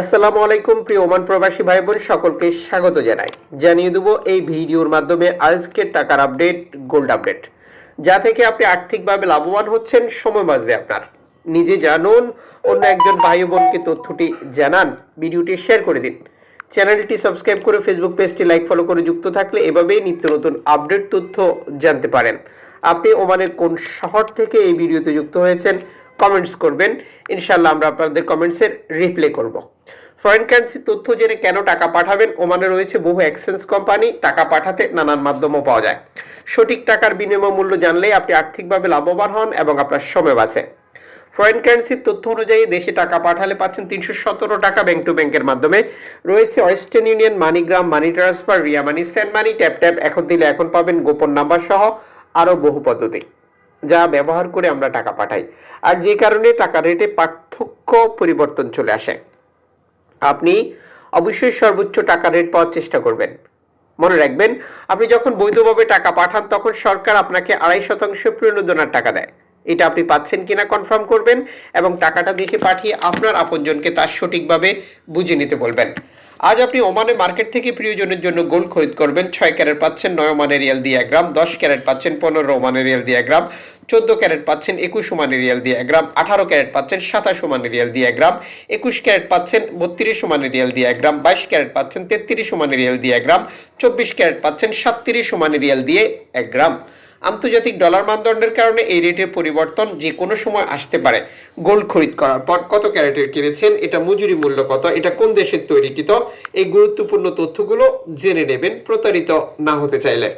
আসসালামু আলাইকুম, প্রিয় ওমান প্রবাসী ভাই বোন সকলকে স্বাগত জানাই। জানিয়ে দেবো এই ভিডিওর মাধ্যমে আজকের টাকার আপডেট, গোল্ড আপডেট। যা থেকে আপনি আর্থিকভাবে লাভবান হচ্ছেন, সময় বাঁচবে আপনার। নিজে জানুন, অন্য একজন ভাই বোনকে তথ্যটি জানান, ভিডিওটি শেয়ার করে দিন। চ্যানেলটি সাবস্ক্রাইব করে ফেসবুক পেজটি লাইক, ফলো করে যুক্ত থাকলে এভাবেই নিত্য নতুন আপডেট তথ্য জানতে পারেন। আপনি ওমানের কোন শহর থেকে এই ভিডিওতে যুক্ত হয়েছেন, কমেন্টস করবেন। ইনশাল্লাহ আমরা আপনাদের কমেন্টসের রিপ্লে করব। ফরেন কারেন্সি তথ্য জেনে কেন টাকা পাঠাবেন? ওমানে রয়েছে বহু এক্সচেঞ্জ কোম্পানি টাকা পাঠাতে নানান মাধ্যমও পাওয়া যায়। সঠিক টাকার বিনিময় মূল্য জানলেই আপনি আর্থিকভাবে লাভবান হন এবং আপনার সময় বাঁচে। ফরেন কারেন্সির তথ্য অনুযায়ী দেশে টাকা পাঠালে পাচ্ছেন তিনশো সতেরো টাকা ব্যাংক টু ব্যাংকের মাধ্যমে। রয়েছে Western Union MoneyGram money transfer Ria money send money tap tap এখন দিলে এখন পাবেন গোপন নাম্বার সহ আরও বহু পদ্ধতি, যা ব্যবহার করে আমরা টাকা পাঠাই। আর যে কারণে টাকা রেটে পার্থক্য পরিবর্তন চলে আসে। আপনি অবশ্যই সর্বোচ্চ টাকা রেট পাওয়ার চেষ্টা করবেন। মনে রাখবেন, আপনি যখন বৈধভাবে টাকা পাঠান, তখন সরকার আপনাকে আড়াই শতাংশ প্রণোদনার টাকা দেয়। এটা আপনি পাচ্ছেন কিনা কনফার্ম করবেন এবং টাকাটা দেখে পাঠিয়ে আপনার আপনজনকে তার সঠিকভাবে বুঝে নিতে বলবেন। আজ আপনি ওমানে মার্কেট থেকে প্রিয়জনের জন্য গোল্ড খরিদ করবেন। ছয় ক্যারেট পাচ্ছেন নয় ওমানের রিয়াল দিয়ে এক গ্রাম, দশ ক্যারেট পাচ্ছেন পনেরো ওমানের রিয়াল দিয়ে এক গ্রাম, চোদ্দ ক্যারেট পাচ্ছেন একুশ ওমানের রিয়াল দিয়ে এক গ্রাম, আঠারো ক্যারেট পাচ্ছেন সাতাশ ওমানের রিয়াল দিয়ে এক গ্রাম, একুশ ক্যারেট পাচ্ছেন বত্রিশ ওমানের রিয়াল দিয়ে এক গ্রাম, বাইশ ক্যারেট পাচ্ছেন তেত্রিশ ওমানের রিয়াল দিয়ে এক গ্রাম, চব্বিশ ক্যারেট পাচ্ছেন সাতত্রিশ ওমানের রিয়াল দিয়ে এক গ্রাম। আন্তর্জাতিক ডলার মানদণ্ডের কারণে এই রেটের পরিবর্তন যে কোনো সময় আসতে পারে। গোল্ড খরিদ করার পর কত ক্যারেটের কিনেছেন, এটা মজুরি মূল্য কত, এটা কোন দেশের তৈরিকৃত, এই গুরুত্বপূর্ণ তথ্যগুলো জেনে নেবেন প্রতারিত না হতে চাইলে।